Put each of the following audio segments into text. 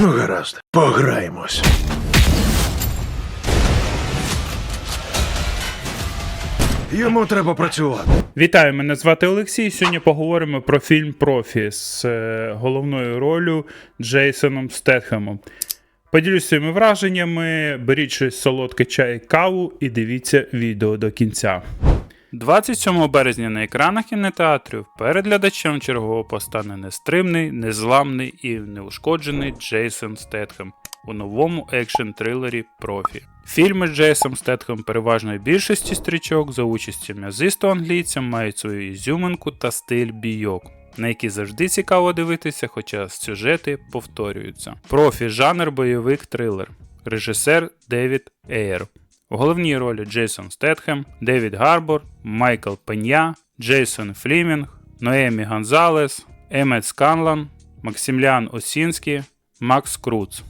Ну, гаразд, пограємось. Йому треба працювати. Вітаю, мене звати Олексій. Сьогодні поговоримо про фільм Профі з е, головною ролью Джейсоном Стетхемом. Поділюсь своїми враженнями, беріть щось солодке чай, каву і дивіться відео до кінця. 27 березня на екранах кінотеатрів перед глядачем чергово постане нестримний, незламний і неушкоджений Джейсон Стетхем у новому екшн-трилері Профі. Фільми з Джейсом Стетхем переважної більшості стрічок за участю м'язистого англійця мають свою ізюминку та стиль бійок. На які завжди цікаво дивитися, хоча сюжети повторюються. Профі жанр бойовик трилер. Режисер Девід Ейр. У головній ролі Джейсон Стетхем, Девід Гарбор, Майкл Пенья, Джейсон Флімінг, Ноемі Гонзалес, Емет Сканлан, Максимлян Осінський, Макс Круц.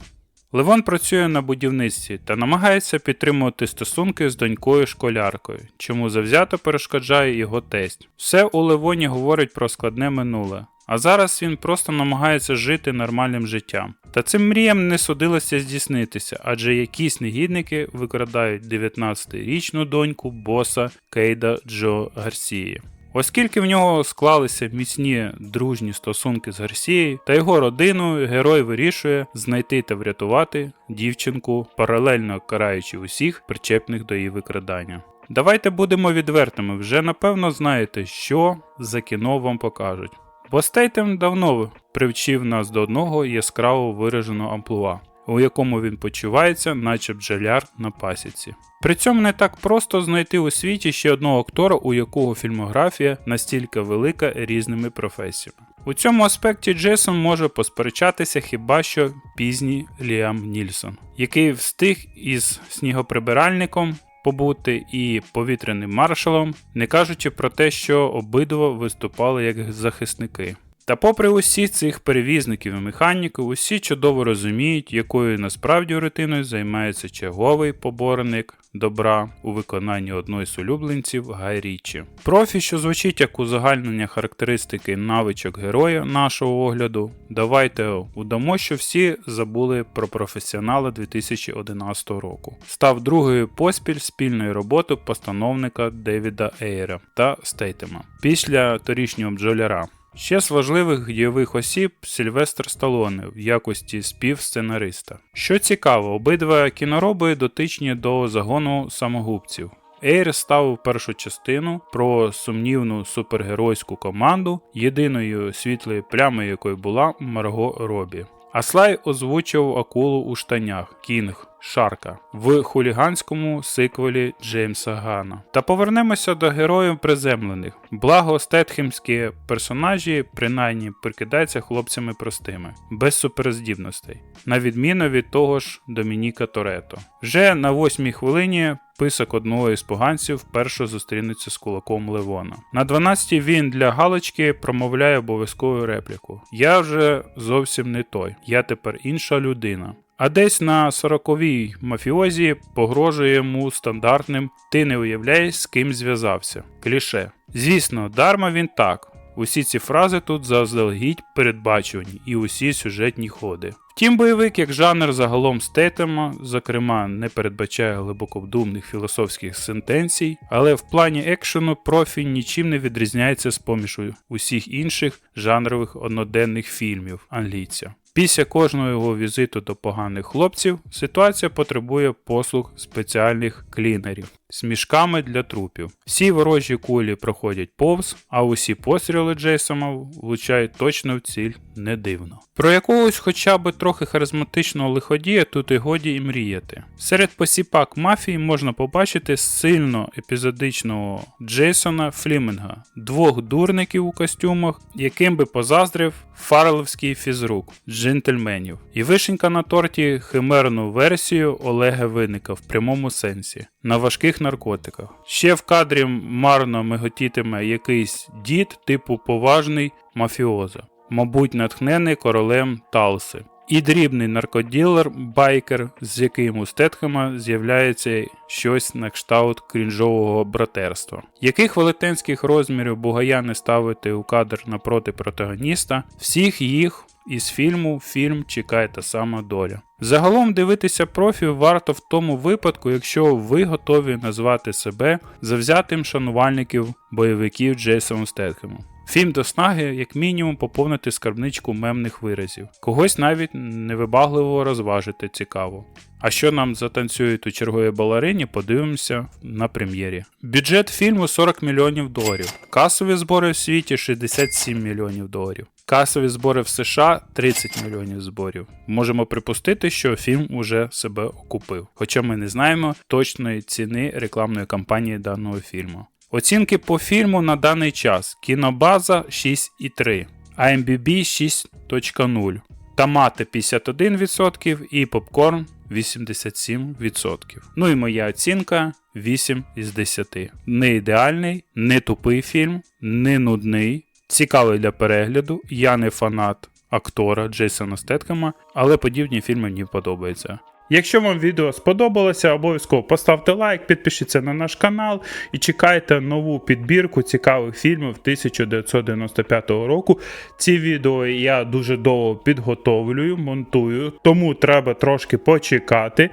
Левон працює на будівництві та намагається підтримувати стосунки з донькою школяркою, чому завзято перешкоджає його тесть. Все у Левоні говорить про складне минуле, а зараз він просто намагається жити нормальним життям. Та цим мріям не судилося здійснитися, адже якісь негідники викрадають 19-річну доньку боса Кейда Джо Гарсії. Оскільки в нього склалися міцні дружні стосунки з Гарсією та його родиною, герой вирішує знайти та врятувати дівчинку, паралельно караючи усіх причепних до її викрадання. Давайте будемо відвертими, вже напевно знаєте, що за кіно вам покажуть. Бо Стейтем давно привчив нас до одного яскраво вираженого амплуа, у якому він почувається, наче бджоляр на пасіці. При цьому не так просто знайти у світі ще одного актора, у якого фільмографія настільки велика різними професіями. У цьому аспекті Джейсон може посперечатися хіба що пізній Ліам Нільсон, який встиг із снігоприбиральником побути і повітряним маршалом, не кажучи про те, що обидва виступали як захисники. Та попри усі цих перевізників і механіків, усі чудово розуміють, якою насправді рутиною займається черговий поборник добра у виконанні одної з улюбленців Гай Річі. Профі, що звучить як узагальнення характеристики навичок героя нашого огляду, давайте удамо, що всі забули про професіонала 2011 року. Став другою поспіль спільної роботи постановника Девіда Ейра та Стейтема після торішнього бджоляра. Ще з важливих дійових осіб Сільвестр Сталоне в якості співсценариста. Що цікаво, обидва кінороби дотичні до загону самогубців. Ейр ставив першу частину про сумнівну супергеройську команду, єдиною світлою плямою якої була Марго Робі. А Слай озвучив акулу у штанях Кінг Шарка в хуліганському сиквелі Джеймса Гана. Та повернемося до героїв приземлених. Благо стетхемські персонажі принаймні прикидаються хлопцями простими, без суперздібностей, на відміну від того ж Домініка Торетто. Вже на восьмій хвилині писок одного із поганців вперше зустрінеться з кулаком Левона. На 12-й він для галочки промовляє обов'язкову репліку: Я вже зовсім не той, я тепер інша людина. А десь на 40-й мафіозі погрожує йому стандартним Ти не уявляєш, з ким зв'язався. Кліше. Звісно, дарма він так. Усі ці фрази тут заздалегідь передбачувані і усі сюжетні ходи. Втім, бойовик як жанр загалом стейтема, зокрема, не передбачає глибоковдумних філософських сентенцій, але в плані екшену профі нічим не відрізняється з поміж усіх інших жанрових одноденних фільмів англійця. Після кожного його візиту до поганих хлопців ситуація потребує послуг спеціальних клінерів з мішками для трупів. Всі ворожі кулі проходять повз, а усі постріли Джейсона влучають точно в ціль не дивно. Про якогось хоча б трохи харизматичного лиходія тут і годі і мріяти. Серед посіпак мафії можна побачити сильно епізодичного Джейсона Флімінга, двох дурників у костюмах, яким би позаздрив фарловський фізрук джентльменів, і вишенька на торті химерну версію Олега Винника в прямому сенсі. На важких наркотиках. Ще в кадрі марно миготітиме якийсь дід, типу поважний мафіоза, мабуть, натхнений королем Талси. І дрібний наркоділер, байкер, з яким у Стетхема з'являється щось на кшталт крінжового братерства. Яких велетенських розмірів бугая не ставити у кадр напроти протагоніста, всіх їх із фільму фільм чекає та сама доля. Загалом дивитися профі варто в тому випадку, якщо ви готові назвати себе завзятим шанувальників бойовиків Джейсоном Стетхемом. Фільм до снаги, як мінімум, поповнити скарбничку мемних виразів. Когось навіть невибагливо розважити цікаво. А що нам затанцюють у черговій балерині, подивимося на прем'єрі. Бюджет фільму 40 мільйонів доларів. Касові збори в світі 67 мільйонів доларів. Касові збори в США 30 мільйонів зборів. Можемо припустити, що фільм уже себе окупив, хоча ми не знаємо точної ціни рекламної кампанії даного фільму. Оцінки по фільму на даний час: кінобаза 6,3, IMDb 6.0, томати 51% і попкорн 87%. Ну і моя оцінка 8 із 10. Не ідеальний, не тупий фільм, не нудний, цікавий для перегляду. Я не фанат актора Джейсона Стеткема, але подібні фільми мені подобаються. Якщо вам відео сподобалося, обов'язково поставте лайк, підпишіться на наш канал і чекайте нову підбірку цікавих фільмів 1995 року. Ці відео я дуже довго підготовлюю, монтую, тому треба трошки почекати.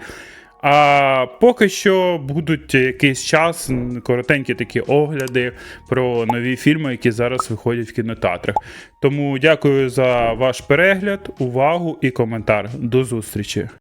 А поки що будуть якийсь час, коротенькі такі огляди про нові фільми, які зараз виходять в кінотеатрах. Тому дякую за ваш перегляд, увагу і коментар. До зустрічі!